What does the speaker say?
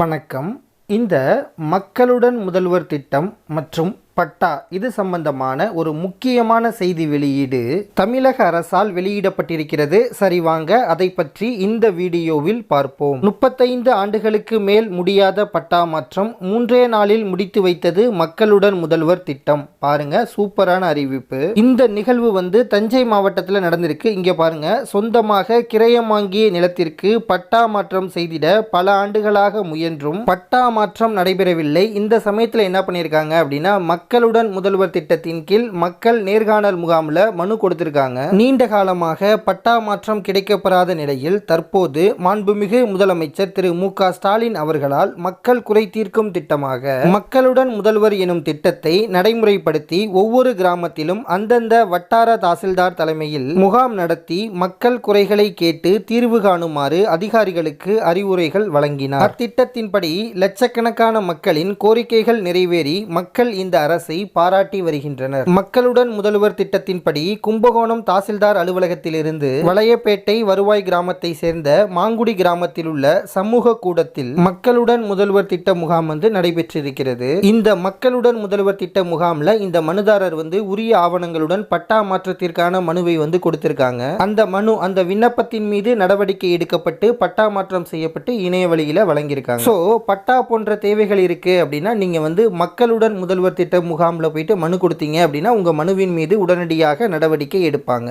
வணக்கம். இந்த மக்களுடன் முதல்வர் திட்டம் மற்றும் பட்டா. இது சம்பந்தமான ஒரு முக்கியமான செய்தி வெளியீடு தமிழக அரசால் வெளியிடப்பட்டிருக்கிறது. சரி வாங்க அதை பற்றி இந்த வீடியோவில் பார்ப்போம். முப்பத்தைந்து ஆண்டுகளுக்கு மேல் முடியாத பட்டா மாற்றம் மூன்றே நாளில் முடித்து வைத்தது மக்களுடன் முதல்வர் திட்டம். பாருங்க சூப்பரான அறிவிப்பு. இந்த நிகழ்வு வந்து தஞ்சை மாவட்டத்தில் நடந்திருக்கு. இங்க பாருங்க சொந்தமாக கிரயம் வாங்கிய நிலத்திற்கு பட்டா மாற்றம் செய்திட பல ஆண்டுகளாக முயன்றும். பட்டா மாற்றம் நடைபெறவில்லை. இந்த சமயத்தில் என்ன பண்ணியிருக்காங்க அப்படின்னா மக்களுடன் முதல்வர் திட்டத்தின் கீழ் மக்கள் நேர்காணல் முகாமில் மனு கொடுத்திருக்காங்க. நீண்ட காலமாக பட்டா மாற்றம் கிடைக்கப்பெறாத நிலையில் தற்போது மாண்புமிகு முதலமைச்சர் திரு மு ஸ்டாலின் அவர்களால் மக்கள் குறை தீர்க்கும் திட்டமாக மக்களுடன் முதல்வர் எனும் திட்டத்தை நடைமுறைப்படுத்தி ஒவ்வொரு கிராமத்திலும் அந்தந்த வட்டார தாசில்தார் தலைமையில் முகாம் நடத்தி மக்கள் குறைகளை கேட்டு தீர்வு காணுமாறு அதிகாரிகளுக்கு அறிவுரைகள் வழங்கினார். அத்திட்டத்தின்படி லட்சக்கணக்கான மக்களின் கோரிக்கைகள் நிறைவேறி மக்கள் இந்த அரசை பாராட்டி வருகின்றனர். மக்களுடன் முதல்வர் திட்டத்தின்படி கும்பகோணம் தாசில்தார் அலுவலகத்திலிருந்து வளையப்பேட்டை வருவாய் கிராமத்தை சேர்ந்த மாங்குடி கிராமத்தில் உள்ள சமூக கூடத்தில் மக்களுடன் முதல்வர் திட்ட முகாம் வந்து நடைபெற்றிருக்கிறது. இந்த மக்களுடன் முதல்வர் திட்ட முகாம்ல இந்த மனுதாரர் வந்து உரிய ஆவணங்களுடன் பட்டா மாற்றத்திற்கான மனுவை வந்து கொடுத்திருக்காங்க. அந்த மனு அந்த விண்ணப்பத்தின் மீது நடவடிக்கை எடுக்கப்பட்டு பட்டா மாற்றம் செய்யப்பட்டு இணைய வழியில வழங்கியிருக்காங்க. ஸோ பட்டா போன்ற தேவைகள் இருக்கு அப்படின்னா நீங்க வந்து மக்களுடன் முதல்வர் திட்ட முகாமில் போயிட்டு மனு கொடுத்தீங்க அப்படின்னா உங்கள் மனுவின் மீது உடனடியாக நடவடிக்கை எடுப்பாங்க.